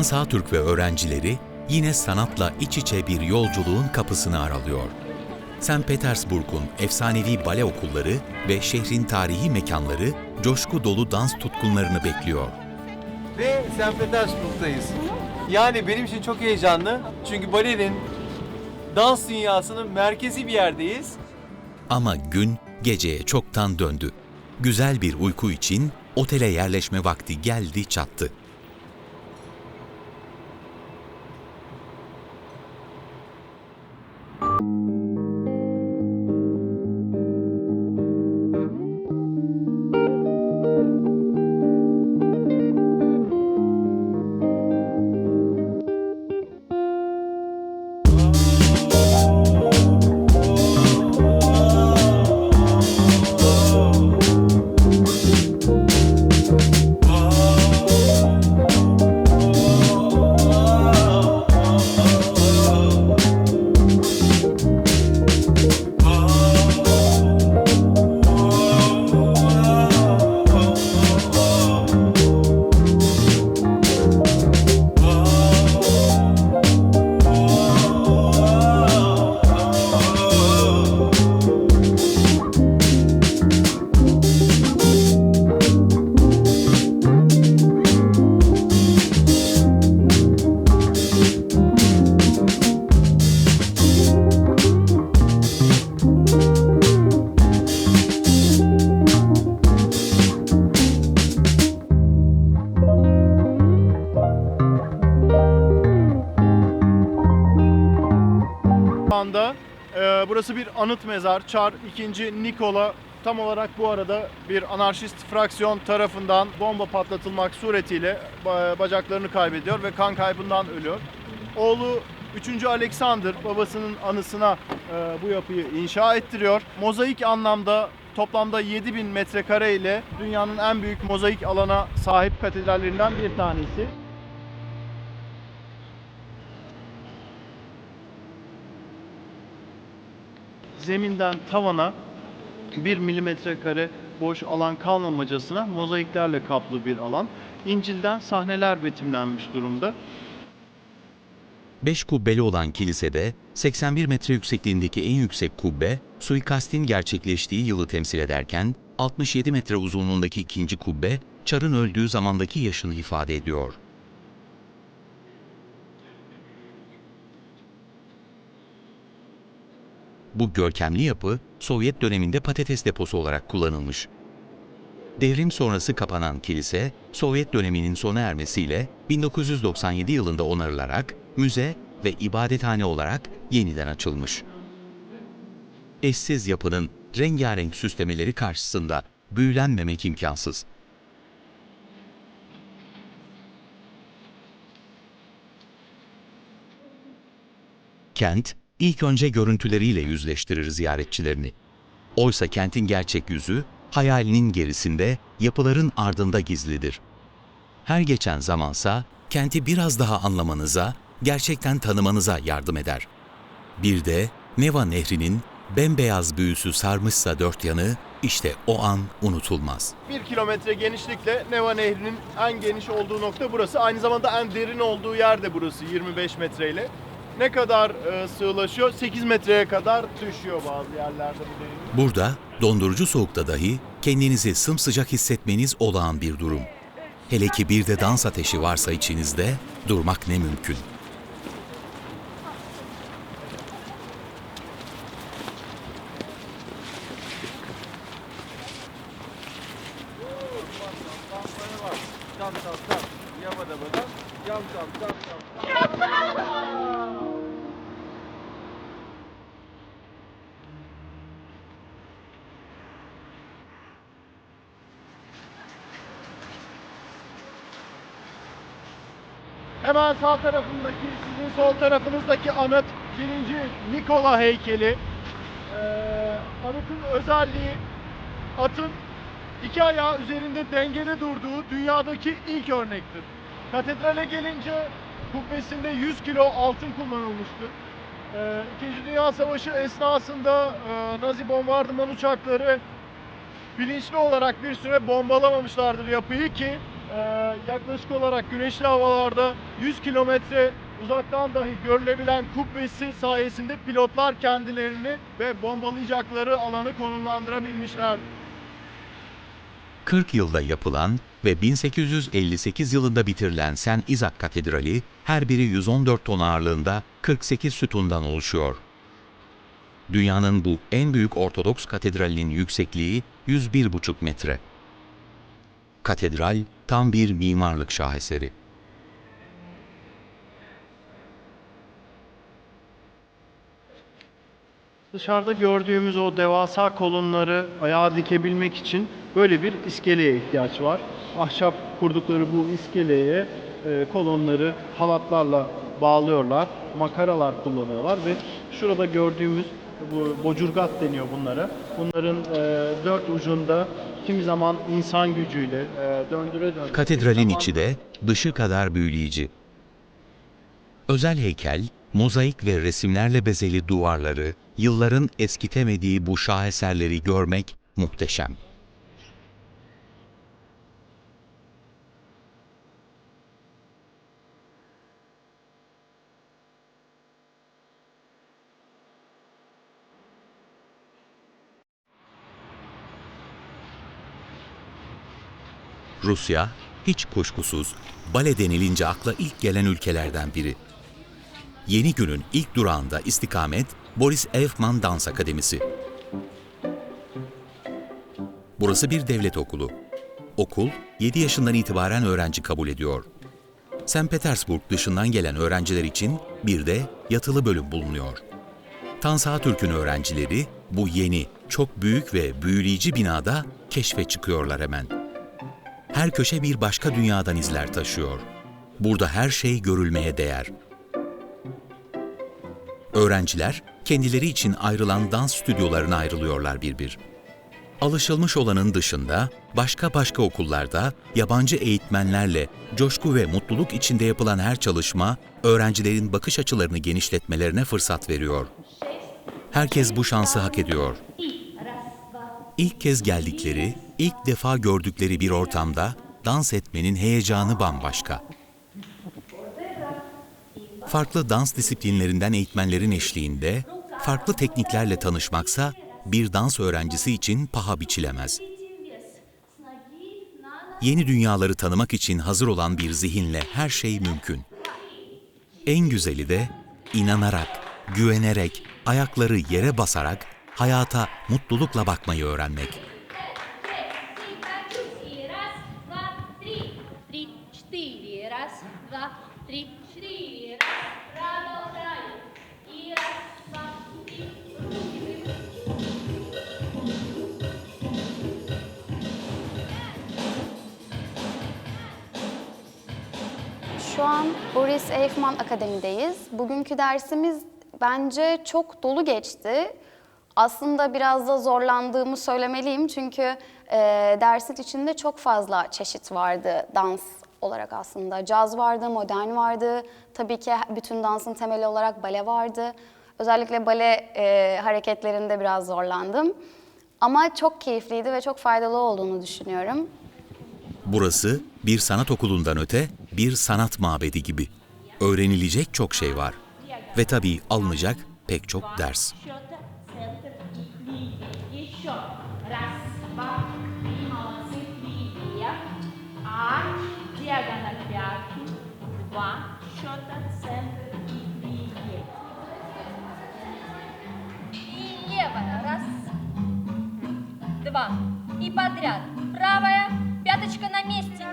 Frans Hatürk ve öğrencileri yine sanatla iç içe bir yolculuğun kapısını aralıyor. St. Petersburg'un efsanevi bale okulları ve şehrin tarihi mekanları coşku dolu dans tutkunlarını bekliyor. Ve St. Petersburg'dayız. Yani benim için çok heyecanlı. Çünkü balerin dans dünyasının merkezi bir yerdeyiz. Ama gün geceye çoktan döndü. Güzel bir uyku için otele yerleşme vakti geldi çattı. Anda e, burası bir anıt mezar. Çar 2. Nikola tam olarak bu arada bir anarşist fraksiyon tarafından bomba patlatılmak suretiyle ba- bacaklarını kaybediyor ve kan kaybından ölüyor. Oğlu 3. Alexander babasının anısına e, bu yapıyı inşa ettiriyor. Mozaik anlamda toplamda 7000 metrekare ile dünyanın en büyük mozaik alana sahip katedrallerinden bir tanesi. Zeminden tavana 1 milimetre kare boş alan kalmamacasına mozaiklerle kaplı bir alan. İncil'den sahneler betimlenmiş durumda. 5 kubbeli olan kilisede 81 metre yüksekliğindeki en yüksek kubbe suikastin gerçekleştiği yılı temsil ederken 67 metre uzunluğundaki ikinci kubbe Çar'ın öldüğü zamandaki yaşını ifade ediyor. Bu görkemli yapı Sovyet döneminde patates deposu olarak kullanılmış. Devrim sonrası kapanan kilise, Sovyet döneminin sona ermesiyle 1997 yılında onarılarak müze ve ibadethane olarak yeniden açılmış. Eşsiz yapının rengarenk süslemeleri karşısında büyülenmemek imkansız. Kent, ilk önce görüntüleriyle yüzleştirir ziyaretçilerini. Oysa kentin gerçek yüzü, hayalinin gerisinde, yapıların ardında gizlidir. Her geçen zamansa, kenti biraz daha anlamanıza, gerçekten tanımanıza yardım eder. Bir de Neva Nehri'nin bembeyaz büyüsü sarmışsa dört yanı, işte o an unutulmaz. 1 kilometre genişlikle Neva Nehri'nin en geniş olduğu nokta burası. Aynı zamanda en derin olduğu yer de burası 25 metreyle. Ne kadar e, sığlaşıyor? 8 metreye kadar düşüyor bazı yerlerde. Burada dondurucu soğukta dahi kendinizi sımsıcak hissetmeniz olağan bir durum. Hele ki bir de dans ateşi varsa içinizde durmak ne mümkün. Hemen sağ tarafındaki, sizin sol tarafınızdaki anıt 1. Nikola heykeli. Ee, anıtın özelliği atın iki ayağı üzerinde dengede durduğu dünyadaki ilk örnektir. Katedrale gelince kubbesinde 100 kilo altın kullanılmıştır. Ee, İkinci Dünya Savaşı esnasında e, Nazi bombardıman uçakları bilinçli olarak bir süre bombalamamışlardır yapıyı ki e, yaklaşık olarak güneşli havalarda 100 kilometre uzaktan dahi görülebilen kubbesi sayesinde pilotlar kendilerini ve bombalayacakları alanı konumlandırabilmişler. 40 yılda yapılan ve 1858 yılında bitirilen Sen İzak Katedrali her biri 114 ton ağırlığında 48 sütundan oluşuyor. Dünyanın bu en büyük Ortodoks katedralinin yüksekliği 101,5 metre. Katedral tam bir mimarlık şaheseri. Dışarıda gördüğümüz o devasa kolonları ayağa dikebilmek için böyle bir iskeleye ihtiyaç var. Ahşap kurdukları bu iskeleye e, kolonları halatlarla bağlıyorlar, makaralar kullanıyorlar ve şurada gördüğümüz bu bocurgat deniyor bunlara. Bunların e, dört ucunda kimi zaman insan gücüyle e, döndüre döndüre. Katedralin zaman- içi de dışı kadar büyüleyici. Özel heykel, mozaik ve resimlerle bezeli duvarları, yılların eskitemediği bu şaheserleri görmek muhteşem. Rusya, hiç kuşkusuz bale denilince akla ilk gelen ülkelerden biri. Yeni günün ilk durağında istikamet Boris Elfman Dans Akademisi. Burası bir devlet okulu. Okul 7 yaşından itibaren öğrenci kabul ediyor. St. Petersburg dışından gelen öğrenciler için bir de yatılı bölüm bulunuyor. Tansa Türk'ün öğrencileri bu yeni, çok büyük ve büyüleyici binada keşfe çıkıyorlar hemen. Her köşe bir başka dünyadan izler taşıyor. Burada her şey görülmeye değer. Öğrenciler kendileri için ayrılan dans stüdyolarına ayrılıyorlar bir bir. Alışılmış olanın dışında başka başka okullarda yabancı eğitmenlerle coşku ve mutluluk içinde yapılan her çalışma öğrencilerin bakış açılarını genişletmelerine fırsat veriyor. Herkes bu şansı hak ediyor. İlk kez geldikleri, ilk defa gördükleri bir ortamda dans etmenin heyecanı bambaşka. Farklı dans disiplinlerinden eğitmenlerin eşliğinde farklı tekniklerle tanışmaksa bir dans öğrencisi için paha biçilemez. Yeni dünyaları tanımak için hazır olan bir zihinle her şey mümkün. En güzeli de inanarak, güvenerek, ayakları yere basarak hayata mutlulukla bakmayı öğrenmek. Eifman Akademi'deyiz. Bugünkü dersimiz bence çok dolu geçti. Aslında biraz da zorlandığımı söylemeliyim çünkü e, dersin içinde çok fazla çeşit vardı dans olarak aslında. Caz vardı, modern vardı. Tabii ki bütün dansın temeli olarak bale vardı. Özellikle bale e, hareketlerinde biraz zorlandım. Ama çok keyifliydi ve çok faydalı olduğunu düşünüyorum. Burası bir sanat okulundan öte bir sanat mabedi gibi. Öğrenilecek çok şey var. Ve tabii alınacak pek çok ders.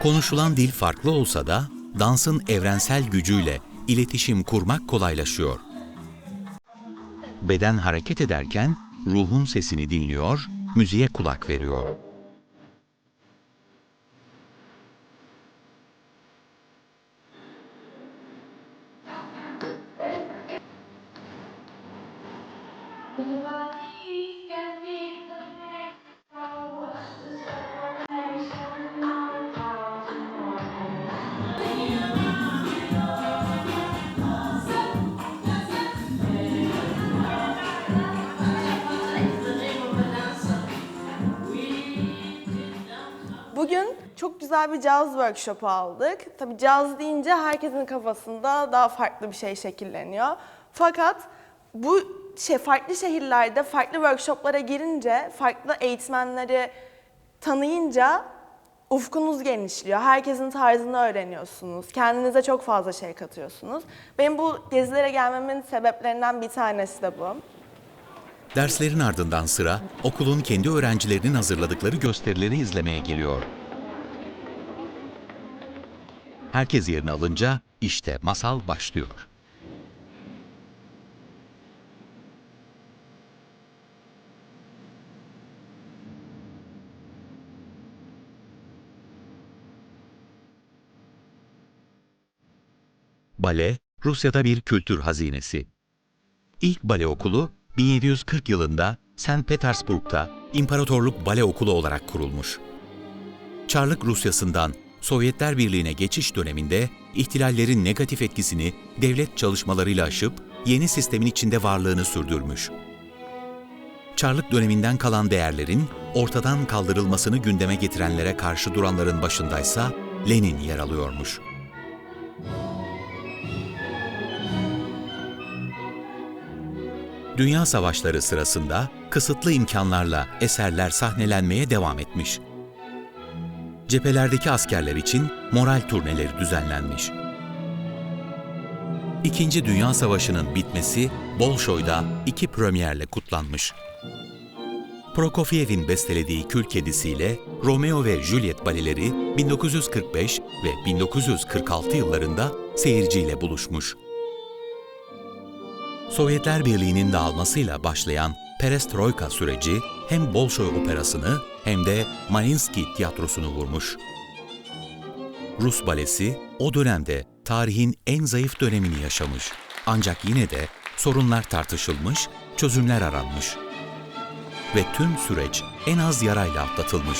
Konuşulan dil farklı olsa da dansın evrensel gücüyle iletişim kurmak kolaylaşıyor. Beden hareket ederken ruhun sesini dinliyor, müziğe kulak veriyor. Bugün çok güzel bir caz workshopu aldık. Tabii caz deyince herkesin kafasında daha farklı bir şey şekilleniyor. Fakat bu şey farklı şehirlerde farklı workshoplara girince, farklı eğitmenleri tanıyınca ufkunuz genişliyor. Herkesin tarzını öğreniyorsunuz. Kendinize çok fazla şey katıyorsunuz. Benim bu gezilere gelmemin sebeplerinden bir tanesi de bu. Derslerin ardından sıra okulun kendi öğrencilerinin hazırladıkları gösterileri izlemeye geliyor. Herkes yerini alınca işte masal başlıyor. Bale, Rusya'da bir kültür hazinesi. İlk bale okulu 1740 yılında St. Petersburg'da İmparatorluk Bale Okulu olarak kurulmuş. Çarlık Rusyası'ndan Sovyetler Birliği'ne geçiş döneminde ihtilallerin negatif etkisini devlet çalışmalarıyla aşıp yeni sistemin içinde varlığını sürdürmüş. Çarlık döneminden kalan değerlerin ortadan kaldırılmasını gündeme getirenlere karşı duranların başındaysa Lenin yer alıyormuş. Dünya savaşları sırasında kısıtlı imkanlarla eserler sahnelenmeye devam etmiş. Cephelerdeki askerler için moral turneleri düzenlenmiş. İkinci Dünya Savaşı'nın bitmesi Bolşoy'da iki premierle kutlanmış. Prokofiev'in bestelediği Kül Kedisi'yle Romeo ve Juliet baleleri 1945 ve 1946 yıllarında seyirciyle buluşmuş. Sovyetler Birliği'nin dağılmasıyla başlayan Perestroika süreci hem Bolşoy operasını hem de Mariinsky tiyatrosunu vurmuş. Rus balesi o dönemde tarihin en zayıf dönemini yaşamış. Ancak yine de sorunlar tartışılmış, çözümler aranmış. Ve tüm süreç en az yarayla atlatılmış.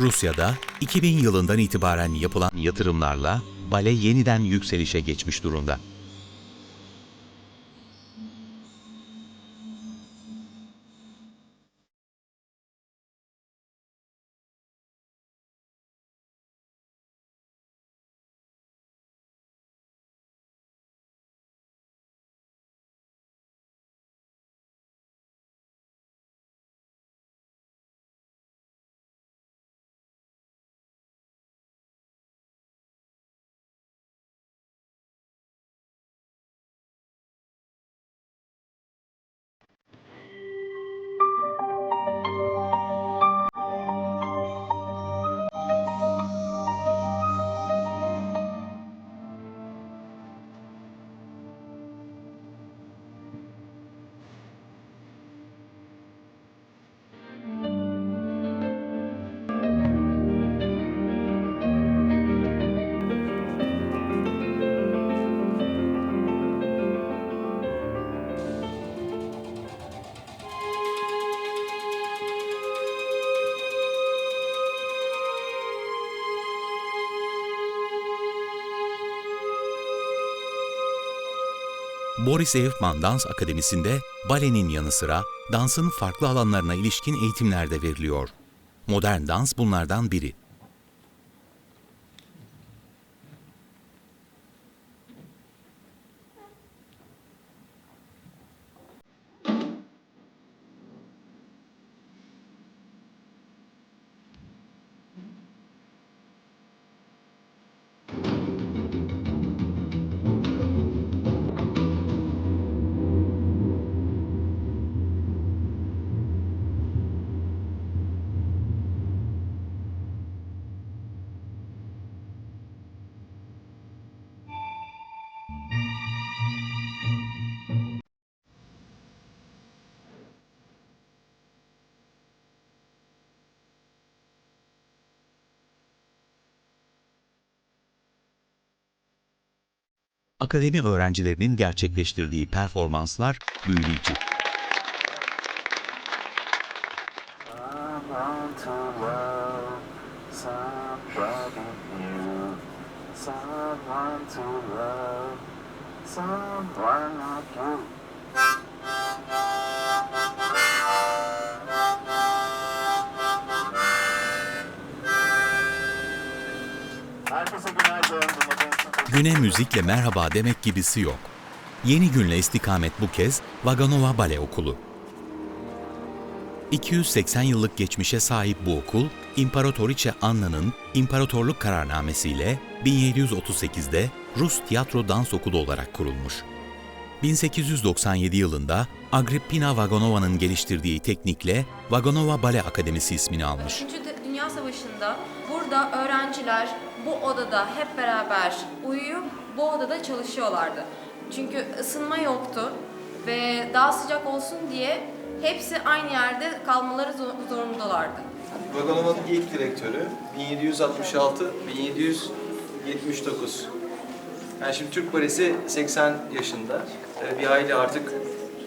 Rusya'da 2000 yılından itibaren yapılan yatırımlarla bale yeniden yükselişe geçmiş durumda. Boris Eifman Dans Akademisi'nde balenin yanı sıra dansın farklı alanlarına ilişkin eğitimler de veriliyor. Modern dans bunlardan biri. Akademi öğrencilerinin gerçekleştirdiği performanslar büyüleyici. Someone to love, someone like you. Güne müzikle merhaba demek gibisi yok. Yeni günle istikamet bu kez Vaganova Bale Okulu. 280 yıllık geçmişe sahip bu okul, İmparatoriçe Anna'nın imparatorluk kararnamesiyle 1738'de Rus Tiyatro Dans Okulu olarak kurulmuş. 1897 yılında Agrippina Vagonova'nın geliştirdiği teknikle Vagonova Bale Akademisi ismini almış. İkinci Dü- Dünya Savaşı'nda burada öğrenciler bu odada hep beraber uyuyup bu odada çalışıyorlardı. Çünkü ısınma yoktu ve daha sıcak olsun diye hepsi aynı yerde kalmaları zor- zorundalardı. Vagonova'nın ilk direktörü 1766-1779. Yani şimdi Türk Balesi 80 yaşında. Ee, Bir aile artık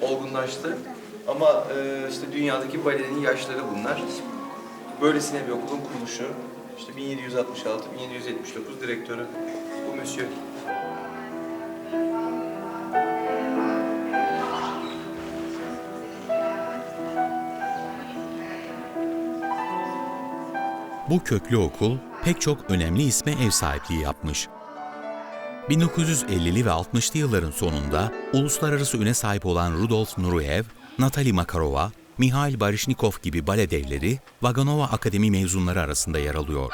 olgunlaştı. Ama e, işte dünyadaki balenin yaşları bunlar. Böylesine bir okulun kuruluşu. İşte 1766-1779 direktörü bu Monsieur. Bu köklü okul pek çok önemli isme ev sahipliği yapmış. 1950'li ve 60'lı yılların sonunda uluslararası üne sahip olan Rudolf Nureyev, Natalie Makarova, Mihail Baryshnikov gibi bale devleri Vaganova Akademi mezunları arasında yer alıyor.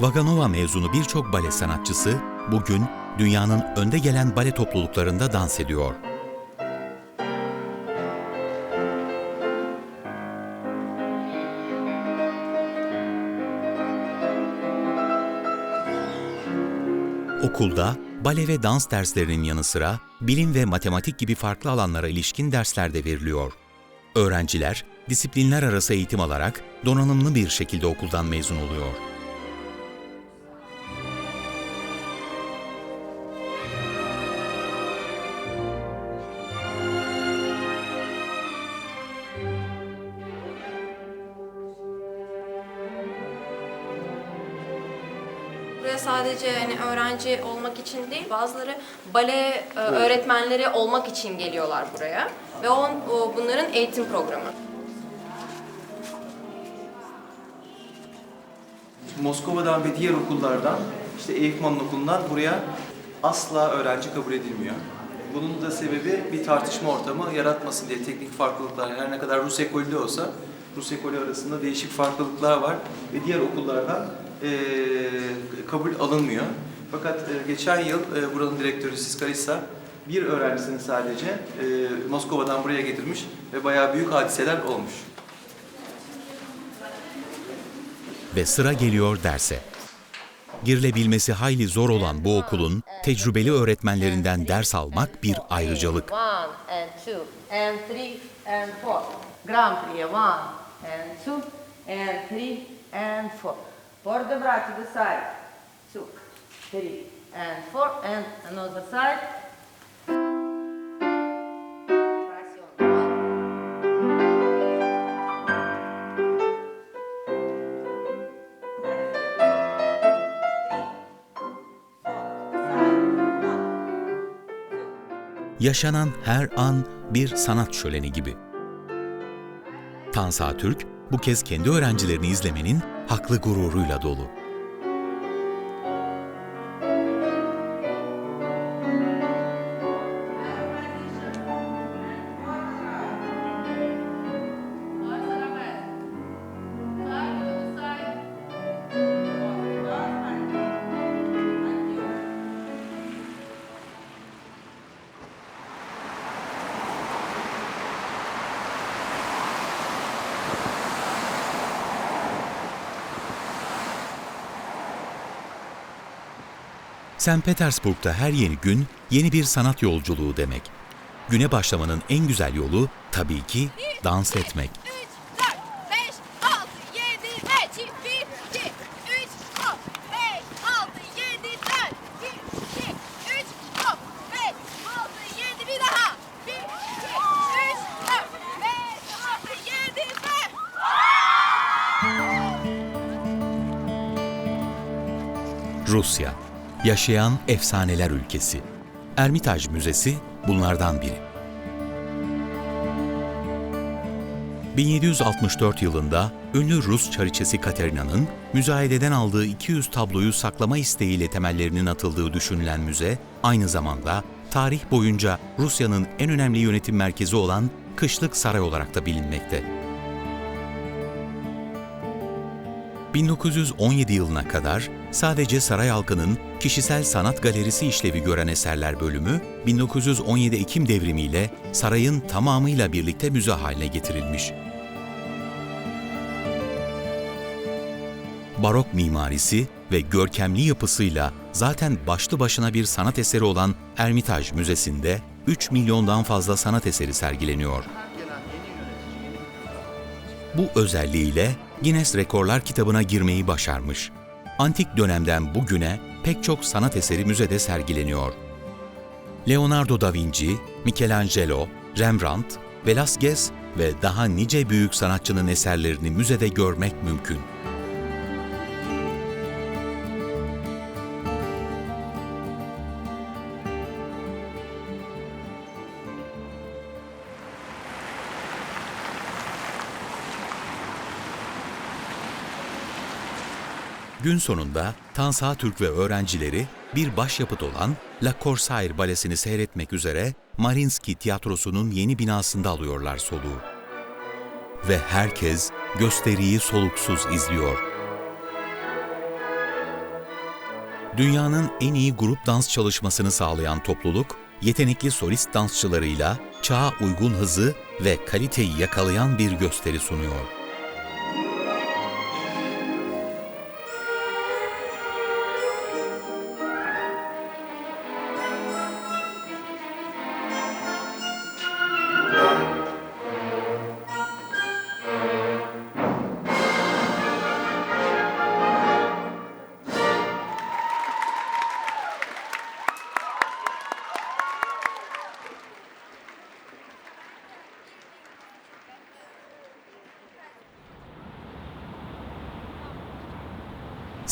Vaganova mezunu birçok bale sanatçısı bugün dünyanın önde gelen bale topluluklarında dans ediyor. Okulda bale ve dans derslerinin yanı sıra bilim ve matematik gibi farklı alanlara ilişkin dersler de veriliyor. Öğrenciler disiplinler arası eğitim alarak donanımlı bir şekilde okuldan mezun oluyor. Öğrenci olmak için değil, bazıları bale e, öğretmenleri olmak için geliyorlar buraya ve on, bunların eğitim programı. Moskova'dan ve diğer okullardan, işte Eyfman'ın okulundan buraya asla öğrenci kabul edilmiyor. Bunun da sebebi bir tartışma ortamı yaratmasın diye teknik farklılıklar her ne kadar Rus ekolü de olsa Rus ekolü arasında değişik farklılıklar var ve diğer okullardan eee, kabul alınmıyor. Fakat e, geçen yıl e, buranın direktörü Siskarissa bir öğrencisini sadece e, Moskova'dan buraya getirmiş ve bayağı büyük hadiseler olmuş. ve sıra geliyor derse. Girilebilmesi hayli zor olan bu okulun tecrübeli öğretmenlerinden ders almak bir ayrıcalık. And three and four. Grand Prix, one and two and three and four. For the brat to the side, three and four and another side. Yaşanan her an bir sanat şöleni gibi. Tansa Türk bu kez kendi öğrencilerini izlemenin haklı gururuyla dolu. St. Petersburg'da her yeni gün yeni bir sanat yolculuğu demek. Güne başlamanın en güzel yolu tabii ki dans etmek. Yaşayan efsaneler ülkesi. Ermitaj Müzesi bunlardan biri. 1764 yılında ünlü Rus çariçesi Katerina'nın müzayededen aldığı 200 tabloyu saklama isteğiyle temellerinin atıldığı düşünülen müze, aynı zamanda tarih boyunca Rusya'nın en önemli yönetim merkezi olan Kışlık Saray olarak da bilinmekte. 1917 yılına kadar sadece saray halkının kişisel sanat galerisi işlevi gören eserler bölümü 1917 Ekim devrimiyle sarayın tamamıyla birlikte müze haline getirilmiş. Barok mimarisi ve görkemli yapısıyla zaten başlı başına bir sanat eseri olan Ermitaj Müzesi'nde 3 milyondan fazla sanat eseri sergileniyor. Bu özelliğiyle Guinness Rekorlar kitabına girmeyi başarmış. Antik dönemden bugüne pek çok sanat eseri müzede sergileniyor. Leonardo da Vinci, Michelangelo, Rembrandt, Velázquez ve daha nice büyük sanatçının eserlerini müzede görmek mümkün. Gün sonunda Tansa Türk ve öğrencileri bir başyapıt olan La Corsair Balesi'ni seyretmek üzere Marinski Tiyatrosu'nun yeni binasında alıyorlar soluğu. Ve herkes gösteriyi soluksuz izliyor. Dünyanın en iyi grup dans çalışmasını sağlayan topluluk, yetenekli solist dansçılarıyla çağa uygun hızı ve kaliteyi yakalayan bir gösteri sunuyor.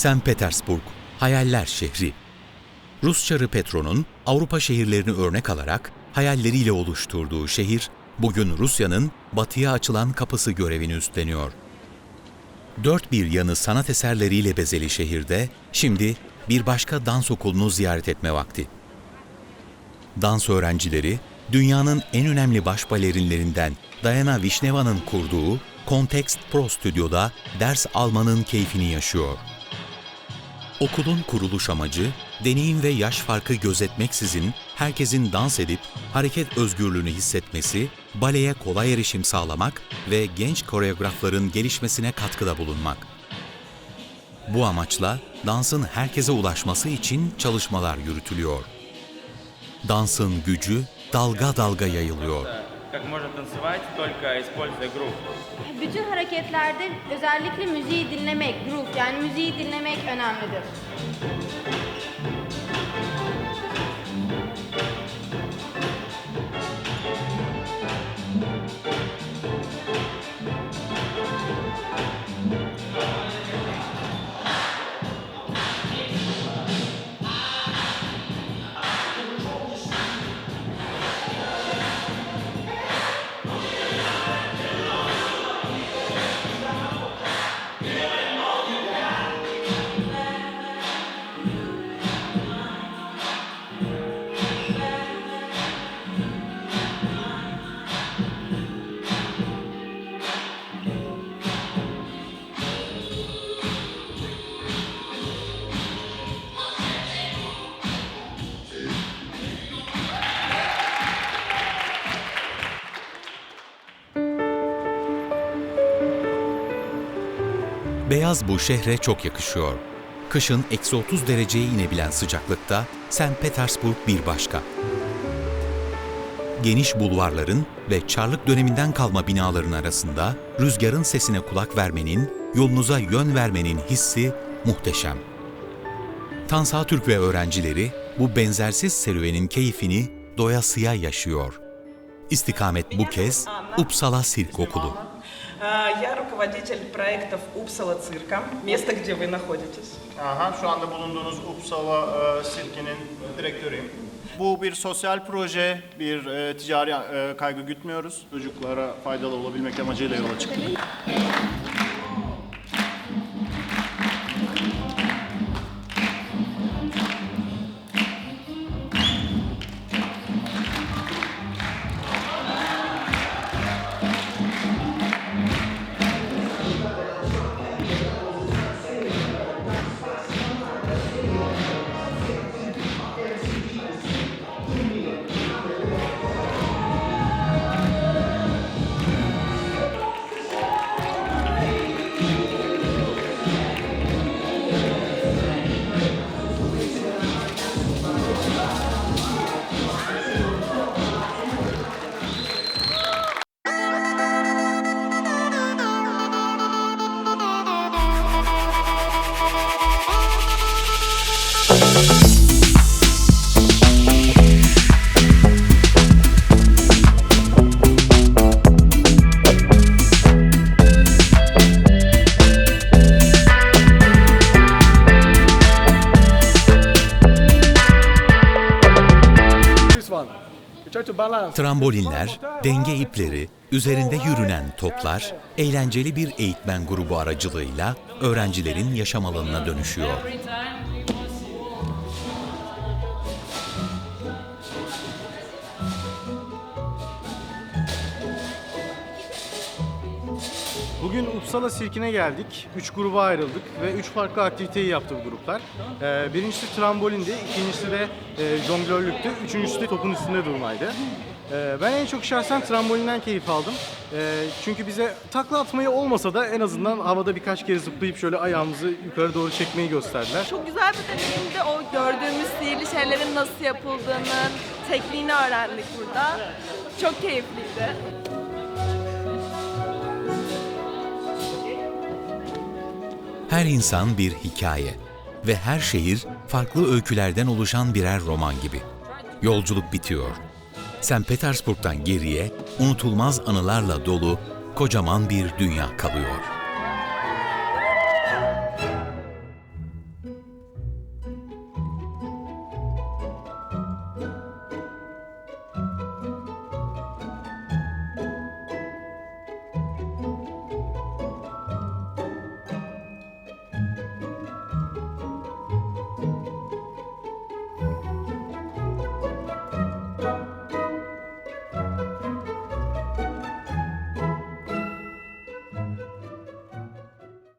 St. Petersburg, Hayaller Şehri. Rus çarı Petro'nun Avrupa şehirlerini örnek alarak hayalleriyle oluşturduğu şehir, bugün Rusya'nın batıya açılan kapısı görevini üstleniyor. Dört bir yanı sanat eserleriyle bezeli şehirde, şimdi bir başka dans okulunu ziyaret etme vakti. Dans öğrencileri, dünyanın en önemli baş balerinlerinden Diana Vishneva'nın kurduğu Context Pro Stüdyo'da ders almanın keyfini yaşıyor. Okulun kuruluş amacı, deneyim ve yaş farkı gözetmeksizin herkesin dans edip hareket özgürlüğünü hissetmesi, baleye kolay erişim sağlamak ve genç koreografların gelişmesine katkıda bulunmak. Bu amaçla dansın herkese ulaşması için çalışmalar yürütülüyor. Dansın gücü dalga dalga yayılıyor как можно танцевать, только используя групп. Bütün hareketlerde özellikle müziği dinlemek, groove yani müziği dinlemek önemlidir. Beyaz bu şehre çok yakışıyor. Kışın eksi 30 dereceye inebilen sıcaklıkta St. Petersburg bir başka. Geniş bulvarların ve Çarlık döneminden kalma binaların arasında rüzgarın sesine kulak vermenin, yolunuza yön vermenin hissi muhteşem. Tansa Türk ve öğrencileri bu benzersiz serüvenin keyfini doyasıya yaşıyor. İstikamet bu kez Uppsala Sirk Okulu. А, Я руководитель проектов Упсала цирка, место, где вы находитесь. Aha, şu anda bulunduğunuz Uppsala e, Sirke'nin direktörüyüm. Bu bir sosyal proje, bir e, ticari e, kaygı gütmüyoruz. Çocuklara faydalı olabilmek amacıyla yola çıktık. Trambolinler, denge ipleri, üzerinde yürünen toplar, eğlenceli bir eğitmen grubu aracılığıyla öğrencilerin yaşam alanına dönüşüyor. Bugün Uppsala Sirkine geldik. Üç gruba ayrıldık ve üç farklı aktiviteyi yaptı bu gruplar. Ee, birincisi trambolindi, ikincisi de e, jonglörlüktü, üçüncüsü de topun üstünde durmaydı. Ee, ben en çok şahsen trambolinden keyif aldım. Ee, çünkü bize takla atmayı olmasa da en azından havada birkaç kere zıplayıp şöyle ayağımızı yukarı doğru çekmeyi gösterdiler. Çok güzel bir deneyimdi. O gördüğümüz sihirli şeylerin nasıl yapıldığını, tekniğini öğrendik burada. Çok keyifliydi. Her insan bir hikaye ve her şehir farklı öykülerden oluşan birer roman gibi. Yolculuk bitiyor. St. Petersburg'dan geriye unutulmaz anılarla dolu kocaman bir dünya kalıyor.